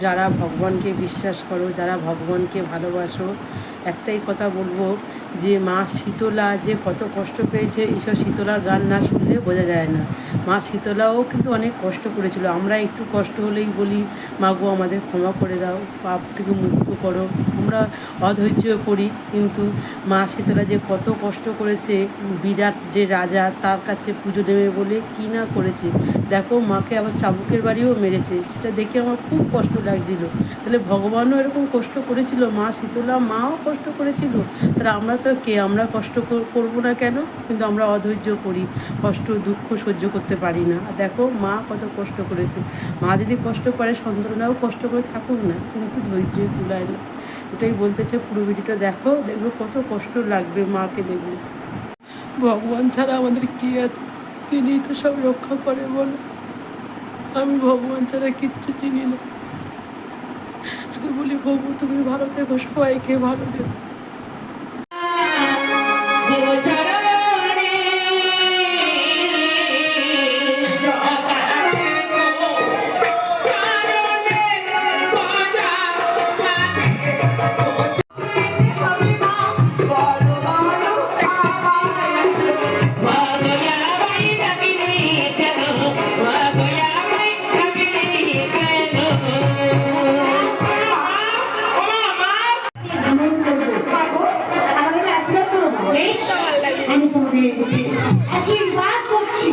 যারা ভগবানকে বিশ্বাস করো যারা ভগবানকে ভালোবাসো একটাই কথা বলব যে মা শীতলা যে কত কষ্ট পেয়েছে এইসব শীতলার গান না শুনলে বোঝা যায় না। মা শীতলাও কিন্তু অনেক কষ্ট করেছিল। আমরা একটু কষ্ট হলেই বলি, মা গো, আমাদের ক্ষমা করে দাও, পাপ থেকে মুক্ত করো। আমরা অধৈর্য করি কিন্তু মা শীতলা যে কত কষ্ট করেছে, বিরাট যে রাজা, তার কাছে পুজো দেবে বলে কী না করেছে? দেখো, মাকে আবার চাবুকের বাড়িও মেরেছে। সেটা দেখে আমার খুব কষ্ট লাগছিল। তাহলে ভগবানও এরকম কষ্ট করেছিল? মা শীতলা মাও কষ্ট করেছিল? তাহলে আমরা তো কে আমরা কষ্ট কর- করব না কেন? কিন্তু আমরা অধৈর্য করি, কষ্ট, দুঃখ সহ্য করতে পারি না। দেখো, মা কত কষ্ট করেছে। মা যদি কষ্ট করে, সন্তানরাও কষ্ট করে থাকুক না। কিন্তু ধৈর্য কুলায় না। এটাই বলতেছে পুরো ভিডিওটা। দেখো, দেখবে কত কষ্ট লাগবে মাকে দেখবে ভগবান ছাড়া আমাদের কি আছে? তিনিই তো সব রক্ষা করে বলো। আমি ভগবান ছাড়া কিচ্ছু চিনি না। শুধু বলি, ভগবান, তুমি ভালো থেকো, সবাইকে ভালো থেকো। করে আমি তোমাদের আশীর্বাদ করছি।